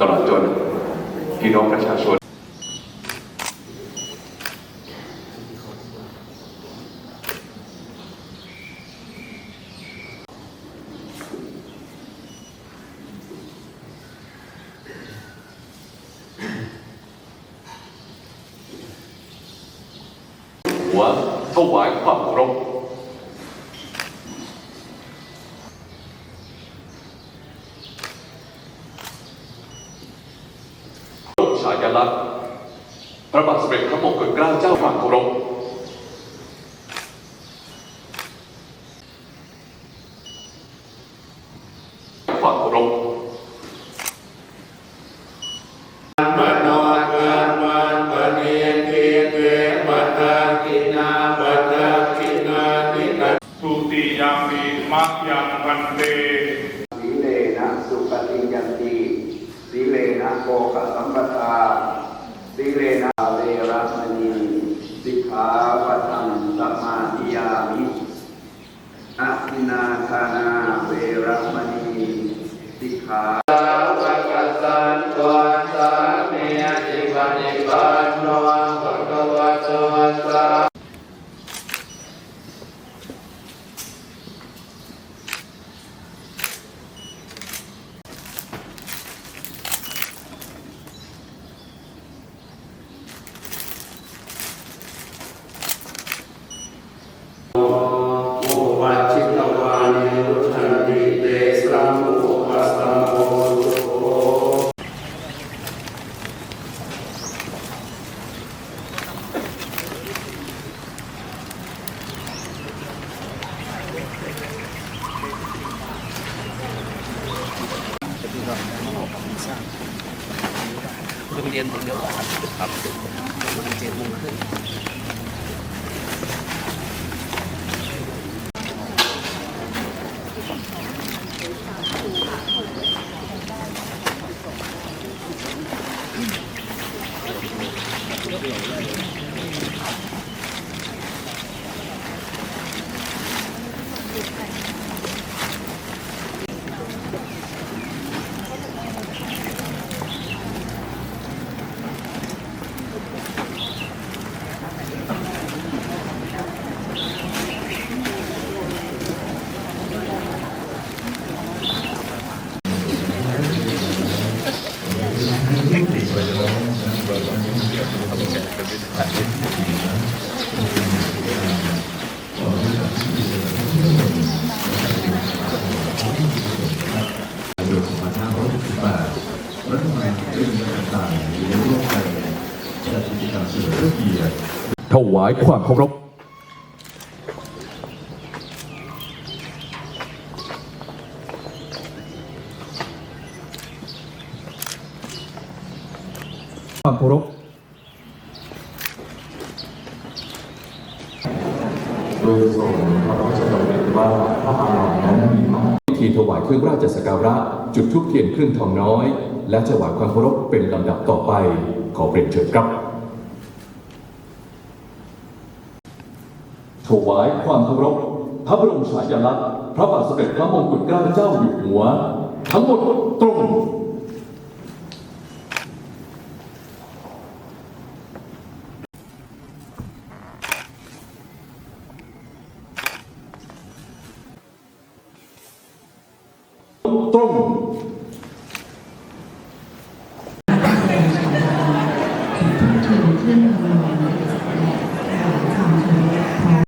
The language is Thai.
ตลอดจนพี่น้องประชาชนหัวถวายความเคารพโลกฉายาลักษณ์พระบาทสมเด็จพระมงกุฎเกล้าเจ้าความเคารพความเคารพมโนกรรมันปณีติเกปัตตากินาปัตตากินาติกะทุติยามีมัคยังพันเต สีเลนะสุปฏิยันติสีเลนะ โภคสัมปทาสีเลนะเวรมณีสิกขาปะทังสัมาทิยามิอะทินาทานาเวรมณีสิกขาสาวกสันตัวสามีจิปนิปันโนภะคะวะโตสา โอวัชิตวานิรุทันติเตสัมโอปัสสัมโอสุโข โรงเรียนผมเดียวกันครับประมาณเจ็ดโมงครึ่ง รัฐบาลเรื่องต่างๆหรือร่วมกันจัดกิจกรรมเฉลิมพระเกียรติถวายความเคารพความเคารพโดยทรงพระราชดำริว่าพระอารามนั้นมีมากายเครื่องราชสักการะ จุดทุบเทียนเครื่องทองน้อย และถวายความเคารพเป็นลำดับต่อไป ขอเรียนเชิญครับถวายความเคารพพระบรมฉายาลักษณ์พระบาทสมเด็จพระมงกุฎเกล้าเจ้าอยู่หัว ทั้งหมดตรง ต